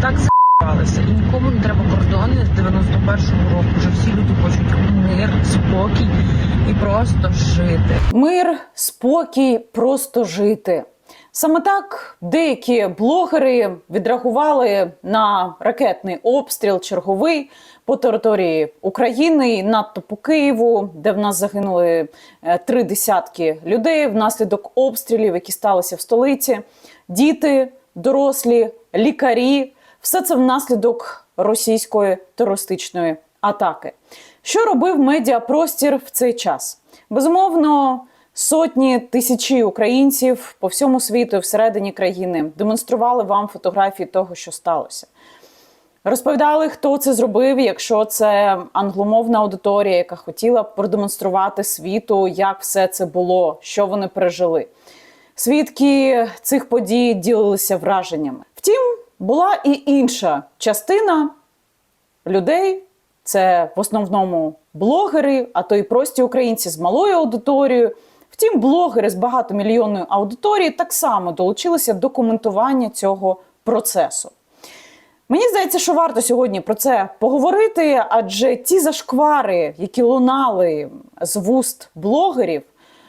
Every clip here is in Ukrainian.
так за***алися. І нікому не треба кордони з 91-го року. Вже всі люди хочуть мир, спокій і просто жити. Мир, спокій, просто жити. Саме так деякі блогери відреагували на ракетний обстріл черговий по території України, надто по Києву, де в нас загинули е, три десятки людей внаслідок обстрілів, які сталися в столиці. Діти, дорослі, лікарі все це внаслідок російської терористичної атаки. Що робив медіапростір в цей час? Безумовно, сотні тисячі українців по всьому світу всередині країни демонстрували вам фотографії того, що сталося. Розповідали, хто це зробив, якщо це англомовна аудиторія, яка хотіла продемонструвати світу, як все це було, що вони пережили. Свідки цих подій ділилися враженнями. Втім, була і інша частина людей. Це в основному блогери, а то й прості українці з малою аудиторією. Втім, блогери з багатомільйонною аудиторією так само долучилися до коментування цього процесу. Мені здається, що варто сьогодні про це поговорити, адже ті зашквари, які лунали з вуст блогерів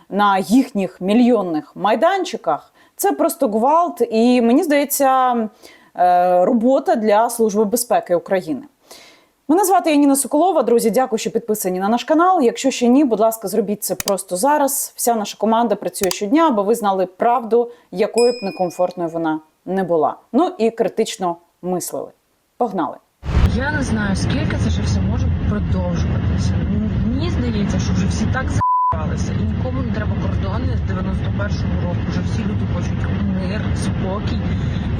на їхніх мільйонних майданчиках, це просто гвалт, і мені здається, робота для Служби безпеки України. Мене звати Яніна Соколова. Друзі, дякую, що підписані на наш канал. Якщо ще ні, будь ласка, зробіть це просто зараз. Вся наша команда працює щодня, аби ви знали правду, якою б некомфортною вона не була. Ну і критично мислили. Погнали! Я не знаю, скільки це ще все може продовжуватися. Мені здається, що вже всі так за***алися. І нікому не треба кордони з 91-го року. Вже всі люди хочуть мир, спокій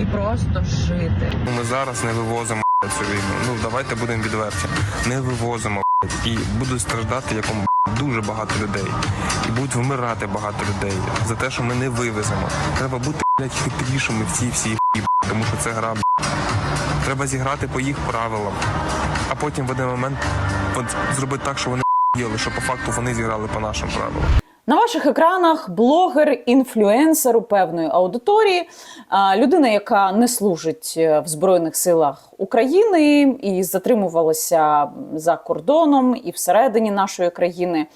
і просто жити. Ми зараз не вивозимо цю війну. Ну давайте будемо відверті. Не вивозимо і буде страждати якому дуже багато людей. І будуть вмирати багато людей за те, що ми не вивеземо. Треба бути блядь, хитрішими в цій всій тому що це гра. Треба зіграти по їх правилам, а потім в один момент зробити так, що вони їли, що по факту вони зіграли по нашим правилам. На ваших екранах блогер, інфлюенсер у певної аудиторії, людина, яка не служить е, в Збройних силах України і затримувалася за кордоном і всередині нашої країни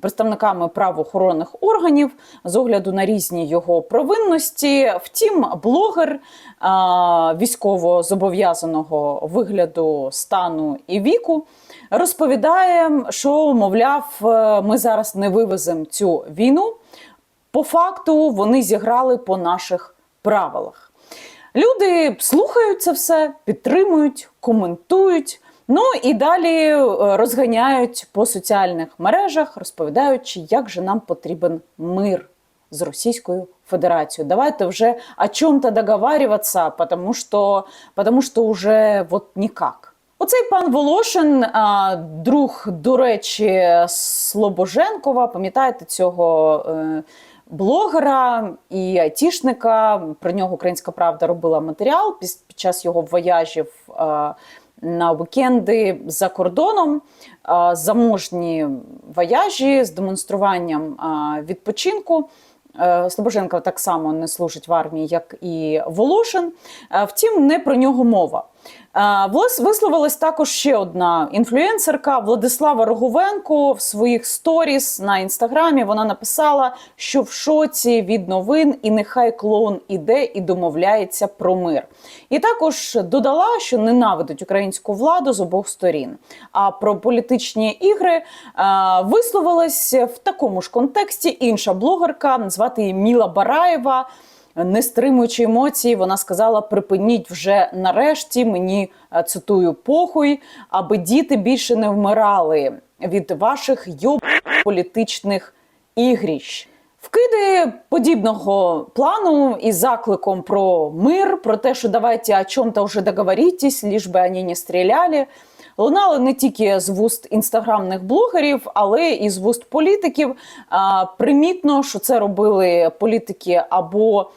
представниками правоохоронних органів з огляду на різні його провинності. Втім, блогер військово зобов'язаного вигляду стану і віку розповідає, що мовляв, е, ми зараз не вивеземо цю війну. По факту вони зіграли по наших правилах. Люди слухають це все, підтримують, коментують. Ну і далі е, розганяють по соціальних мережах, розповідаючи, як же нам потрібен мир з Російською Федерацією. Давайте вже о чому-то договарюватися, тому що, тому що вже вот никак. Оцей пан Волошин, друг, до речі, Слобоженкова, пам'ятаєте цього е, блогера і айтішника. Про нього Українська Правда робила матеріал під, час його вояжів на вікенди за кордоном. Заможні вояжі з демонструванням відпочинку. Е, Слобоженко так само не служить в армії, як і Волошин. Е, Втім, не про нього мова. Е, Висловилась також ще одна інфлюенсерка Владислава Роговенко в своїх сторіс на інстаграмі. Вона написала, що в шоці від новин, і нехай клоун іде і домовляється про мир. І також додала, що ненавидить українську владу з обох сторін. А про політичні ігри е, висловилась в такому ж контексті інша блогерка, звати її Міла Бараєва. Не стримуючи емоцій, вона сказала: припиніть вже нарешті мені е, цитую похуй, аби діти більше не вмирали від ваших йоб політичних ігрищ. Вкиди подібного плану із закликом про мир, про те, що давайте о чому-то вже договоритесь, ліж би вони не стріляли. Лунали не тільки з вуст інстаграмних блогерів, але і з вуст політиків. А, примітно, що це робили політики або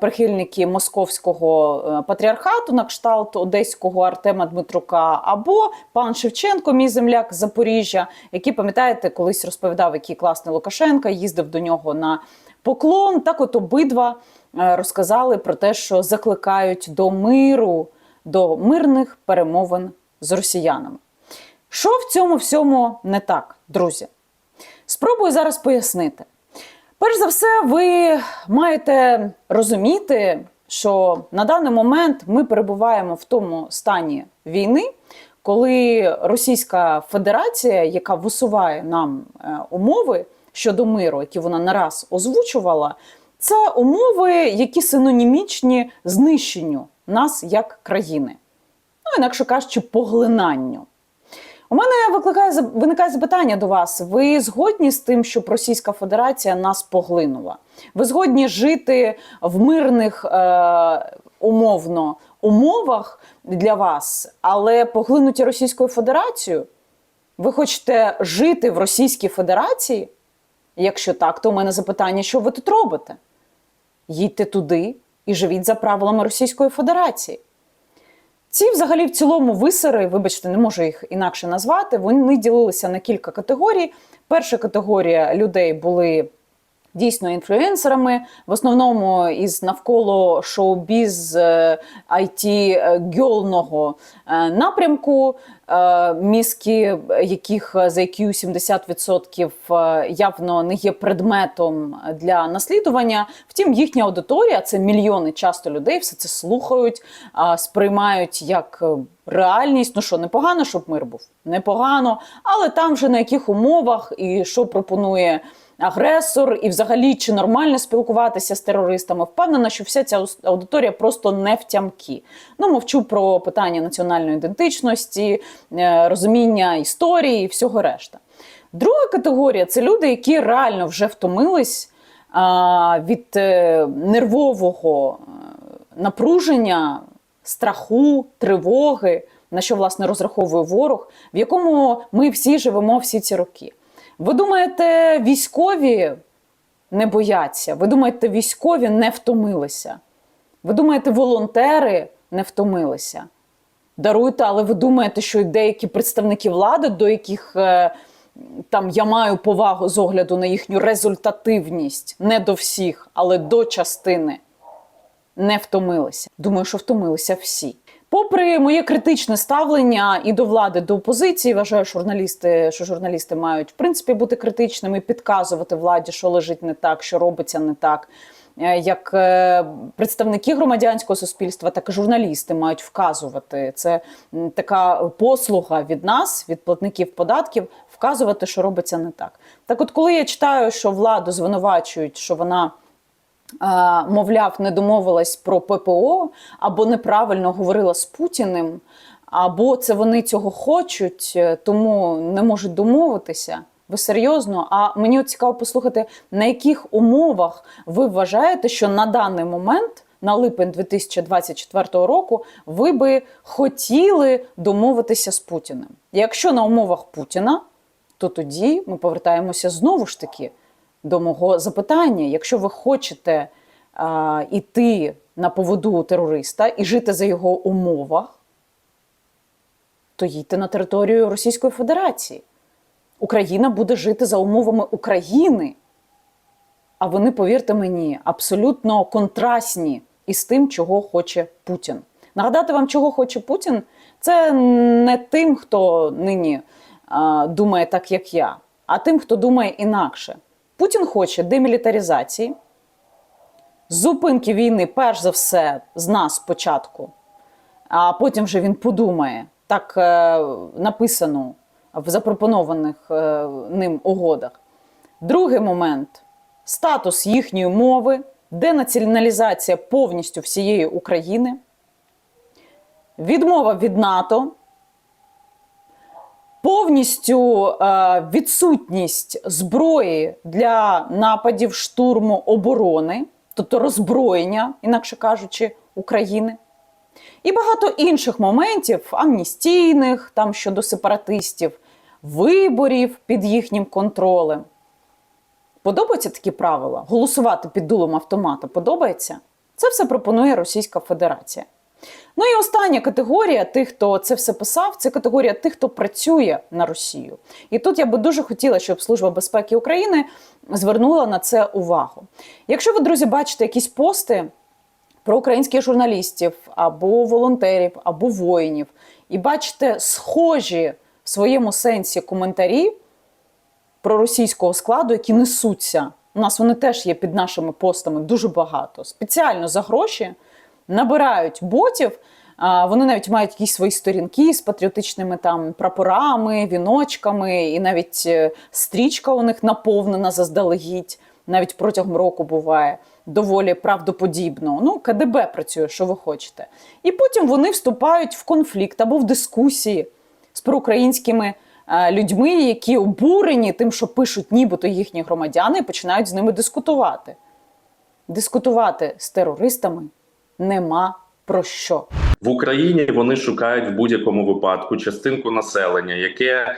прихильники московського е, патріархату на кшталт одеського Артема Дмитрука, або пан Шевченко, мій земляк з Запоріжжя, який пам'ятаєте, колись розповідав, який класний Лукашенка, їздив до нього на поклон. Так, от обидва е, розказали про те, що закликають до миру до мирних перемовин з росіянами. Що в цьому всьому не так, друзі? Спробую зараз пояснити. Перш за все, ви маєте розуміти, що на даний момент ми перебуваємо в тому стані війни, коли Російська Федерація, яка висуває нам е, умови щодо миру, які вона не раз озвучувала, це умови, які синонімічні знищенню нас як країни. Ну, інакше кажучи, поглинанню. У мене викликає виникає запитання до вас. Ви згодні з тим, щоб Російська Федерація нас поглинула? Ви згодні жити в мирних е, умовно умовах для вас, але поглинуті Російською Федерацією? Ви хочете жити в Російській Федерації? Якщо так, то у мене запитання, що ви тут робите? Їдьте туди і живіть за правилами Російської Федерації. Ці, взагалі, в цілому висери, вибачте, не можу їх інакше назвати. Вони ділилися на кілька категорій. Перша категорія людей були дійсно інфлюенсерами, в основному із навколо шоу-біз е, it гьолного е, напрямку, е, мізки яких за IQ 70% е, явно не є предметом для наслідування. Втім, їхня аудиторія це мільйони часто людей, все це слухають, сприймають як е, реальність. Ну що, непогано, щоб мир був? Непогано, але там вже на яких умовах і що пропонує агресор, і взагалі чи нормально спілкуватися з терористами. Впевнена, що вся ця аудиторія просто не втямки. Ну, мовчу про питання національної ідентичності, е, розуміння історії і всього решта. Друга категорія це люди, які реально вже втомились від е, нервового е, напруження, страху, тривоги, на що власне розраховує ворог, в якому ми всі живемо всі ці роки. Ви думаєте, військові не бояться? Ви думаєте, військові не втомилися? Ви думаєте, волонтери не втомилися? Даруйте, але ви думаєте, що й деякі представники влади, до яких е, там я маю повагу з огляду на їхню результативність, не до всіх, але до частини, не втомилися. Думаю, що втомилися всі. Попри моє критичне ставлення і до влади, до опозиції, вважаю, журналісти, що журналісти мають в принципі бути критичними, підказувати владі, що лежить не так, що робиться не так. Е, Як е, представники громадянського суспільства, так і журналісти мають вказувати. Це така послуга від нас, від платників податків, вказувати, що робиться не так. Так, от, коли я читаю, що владу звинувачують, що вона мовляв, не домовилась про ППО, або неправильно говорила з Путіним, або це вони цього хочуть, е, тому не можуть домовитися. Ви серйозно? А мені от цікаво послухати, на яких умовах ви вважаєте, що на даний момент, на липень 2024 року, ви би хотіли домовитися з Путіним? Якщо на умовах Путіна, то тоді ми повертаємося знову ж таки до мого запитання. Якщо ви хочете а, іти на поводу терориста і жити за його умовах, то їдьте на територію Російської Федерації. Україна буде жити за умовами України. А вони, повірте мені, абсолютно контрастні із тим, чого хоче Путін. Нагадати вам, чого хоче Путін, це не тим, хто нині а, думає так, як я, а тим, хто думає інакше. Путін хоче демілітаризації, зупинки війни, перш за все, з нас спочатку, а потім вже він подумає, так е, написано в запропонованих е, ним угодах. Другий момент. Статус їхньої мови, денаціоналізація повністю всієї України, відмова від НАТО, повністю е, відсутність зброї для нападів, штурму оборони, тобто роззброєння, інакше кажучи, України. І багато інших моментів амністійних, там щодо сепаратистів, виборів під їхнім контролем. Подобаються такі правила? Голосувати під дулом автомата подобається? Це все пропонує Російська Федерація. Ну і остання категорія тих, хто це все писав, це категорія тих, хто працює на Росію. І тут я би дуже хотіла, щоб Служба безпеки України звернула на це увагу. Якщо ви, друзі, бачите якісь пости про українських журналістів або волонтерів, або воїнів, і бачите схожі в своєму сенсі коментарі про російського складу, які несуться. У нас вони теж є під нашими постами дуже багато. Спеціально за гроші набирають ботів. Вони навіть мають якісь свої сторінки з патріотичними там прапорами, віночками, і навіть е, стрічка у них наповнена заздалегідь. Навіть протягом року буває доволі правдоподібно. Ну, КДБ працює, що ви хочете. І потім вони вступають в конфлікт або в дискусії з проукраїнськими е, людьми, які обурені тим, що пишуть нібито їхні громадяни, і починають з ними дискутувати. Дискутувати з терористами нема про що. В Україні вони шукають в будь-якому випадку частинку населення, яке е,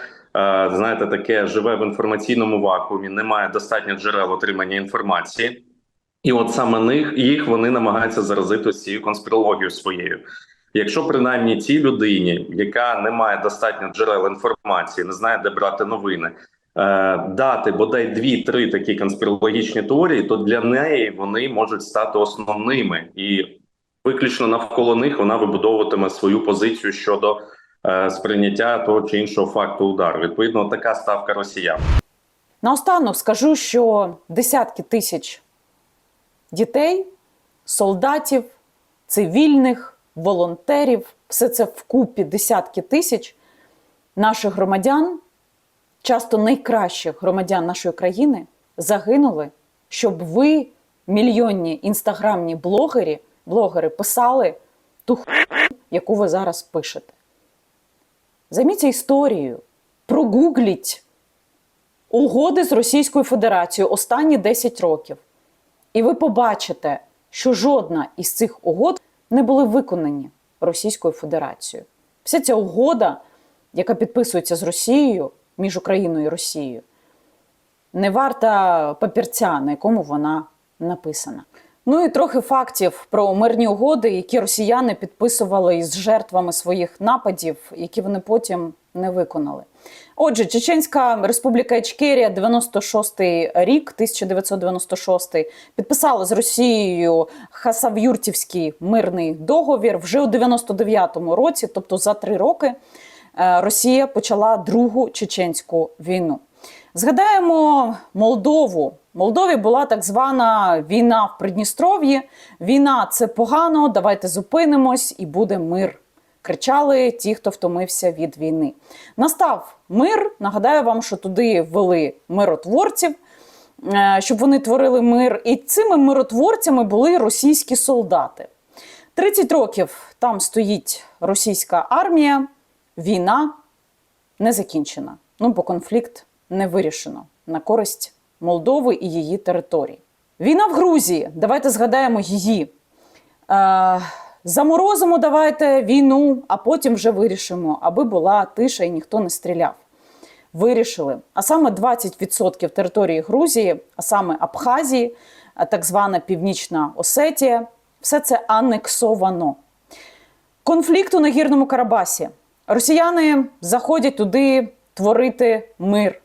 знаєте, таке живе в інформаційному вакуумі, не має достатньо джерел отримання інформації, і от саме них їх вони намагаються заразити цією конспірологією своєю. Якщо принаймні цій людині, яка не має достатньо джерел інформації, не знає, де брати новини, е, дати бодай дві-три такі конспірологічні теорії, то для неї вони можуть стати основними і виключно навколо них вона вибудовуватиме свою позицію щодо е, сприйняття того чи іншого факту удару. Відповідно, така ставка росіян. Наостанок скажу, що десятки тисяч дітей, солдатів, цивільних, волонтерів, все це вкупі десятки тисяч наших громадян, часто найкращих громадян нашої країни, загинули, щоб ви, мільйонні інстаграмні блогери, блогери, писали ту хуйню, яку ви зараз пишете. Займіться історією, прогугліть угоди з Російською Федерацією останні 10 років. І ви побачите, що жодна із цих угод не були виконані Російською Федерацією. Вся ця угода, яка підписується з Росією між Україною і Росією, не варта папірця, на якому вона написана. Ну і трохи фактів про мирні угоди, які росіяни підписували із жертвами своїх нападів, які вони потім не виконали. Отже, Чеченська Республіка Ічкерія, 96-й рік, 1996, підписала з Росією Хасав'юртівський мирний договір. Вже у 99-му році, тобто за три роки, е, Росія почала другу чеченську війну. Згадаємо Молдову. Молдові була так звана війна в Придністров'ї. Війна це погано, давайте зупинимось і буде мир. Кричали ті, хто втомився від війни. Настав мир. Нагадаю вам, що туди ввели миротворців, е, щоб вони творили мир. І цими миротворцями були російські солдати. 30 років там стоїть російська армія, війна не закінчена. Ну, бо конфлікт не вирішено на користь Молдови і її території. Війна в Грузії. Давайте згадаємо її. Е, заморозимо давайте війну, а потім вже вирішимо, аби була тиша і ніхто не стріляв. Вирішили. А саме 20% території Грузії, а саме Абхазії, так звана Північна Осетія, все це анексовано. Конфлікт у Нагірному Карабасі. Росіяни заходять туди творити мир.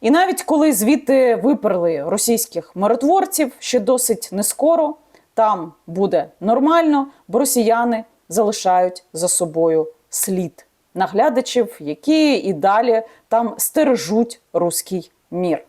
І навіть коли звідти виперли російських миротворців ще досить нескоро, там буде нормально, бо росіяни залишають за собою слід наглядачів, які і далі там стережуть руський мір.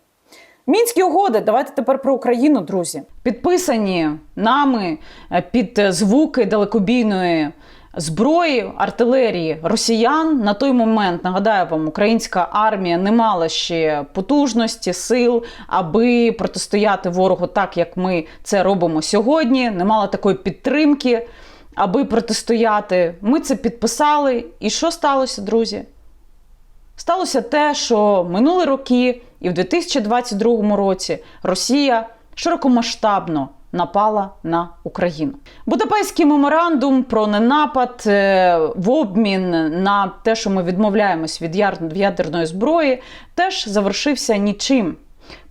Мінські угоди, давайте тепер про Україну, друзі. Підписані нами е, під звуки далекобійної зброї, артилерії росіян. На той момент нагадаю вам, українська армія не мала ще потужності, сил, аби протистояти ворогу так, як ми це робимо сьогодні. Не мала такої підтримки, аби протистояти. Ми це підписали. І що сталося, друзі? Сталося те, що минули роки, і в 2022 році Росія широкомасштабно напала на Україну. Будапештський меморандум про ненапад е, в обмін на те, що ми відмовляємось від ядерної зброї, теж завершився нічим.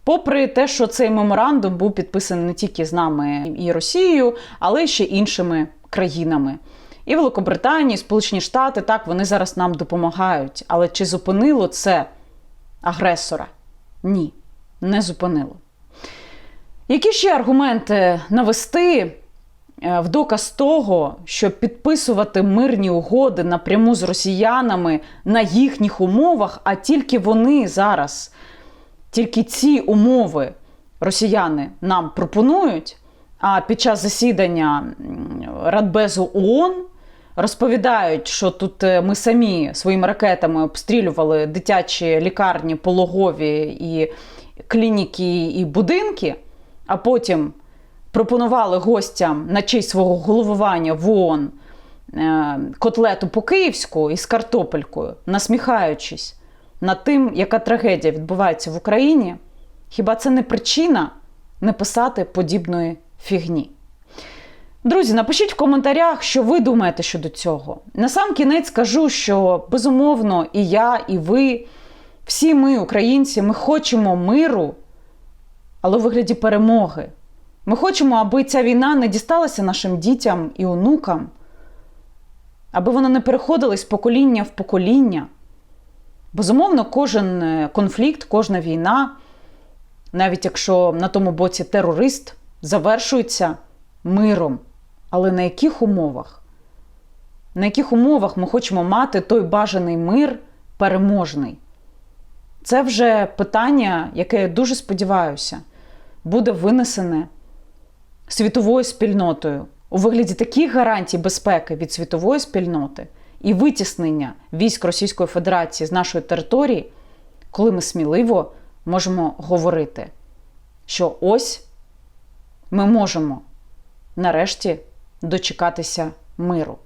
Попри те, що цей меморандум був підписаний не тільки з нами і Росією, але й ще іншими країнами. І Великобританія, і Сполучені Штати, так, вони зараз нам допомагають. Але чи зупинило це агресора? Ні, не зупинило. Які ще аргументи навести е, в доказ того, що підписувати мирні угоди напряму з росіянами на їхніх умовах, а тільки вони зараз, тільки ці умови росіяни нам пропонують. А під час засідання Радбезу ООН розповідають, що тут е, ми самі своїми ракетами обстрілювали дитячі лікарні, пологові і клініки і будинки, а потім пропонували гостям на честь свого головування в ООН е, котлету по київську із картопелькою, насміхаючись над тим, яка трагедія відбувається в Україні, хіба це не причина не писати подібної фігні? Друзі, напишіть в коментарях, що ви думаєте щодо цього. На сам кінець скажу, що безумовно і я, і ви, всі ми, українці, ми хочемо миру, але у вигляді перемоги. Ми хочемо, аби ця війна не дісталася нашим дітям і онукам, аби вона не переходила з покоління в покоління. Безумовно, кожен е, конфлікт, кожна війна, навіть якщо на тому боці терорист, завершується миром. Але на яких умовах? На яких умовах ми хочемо мати той бажаний мир переможний? Це вже питання, яке я дуже сподіваюся, буде винесене світовою спільнотою у вигляді таких гарантій безпеки від світової спільноти і витіснення військ Російської Федерації з нашої території, коли ми сміливо можемо говорити, що ось ми можемо нарешті дочекатися миру.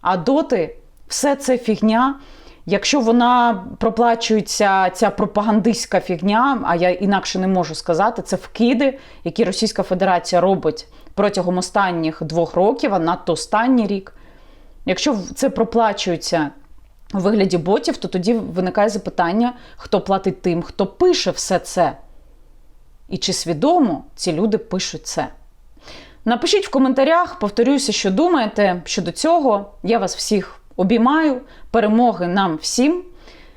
А доти все це фігня. Якщо вона проплачується, ця пропагандистська фігня, а я інакше не можу сказати, це вкиди, які Російська Федерація робить протягом останніх двох років, а надто останній рік. Якщо це проплачується у вигляді ботів, то тоді виникає запитання, хто платить тим, хто пише все це. І чи свідомо ці люди пишуть це. Напишіть в коментарях, повторюся, що думаєте щодо цього. Я вас всіх обіймаю. Перемоги нам всім.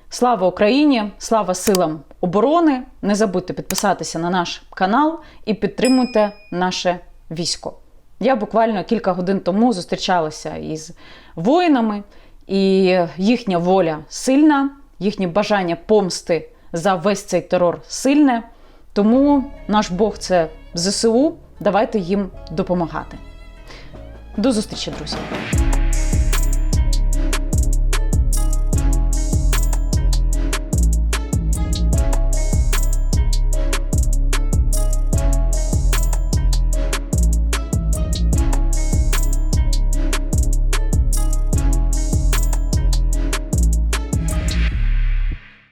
Слава Україні! Слава силам оборони! Не забудьте підписатися на наш канал і підтримуйте наше військо. Я буквально кілька годин тому зустрічалася із воїнами, і їхня воля сильна, їхнє бажання помсти за весь цей терор сильне. Тому наш Бог це ЗСУ. Давайте їм допомагати. До зустрічі, друзі!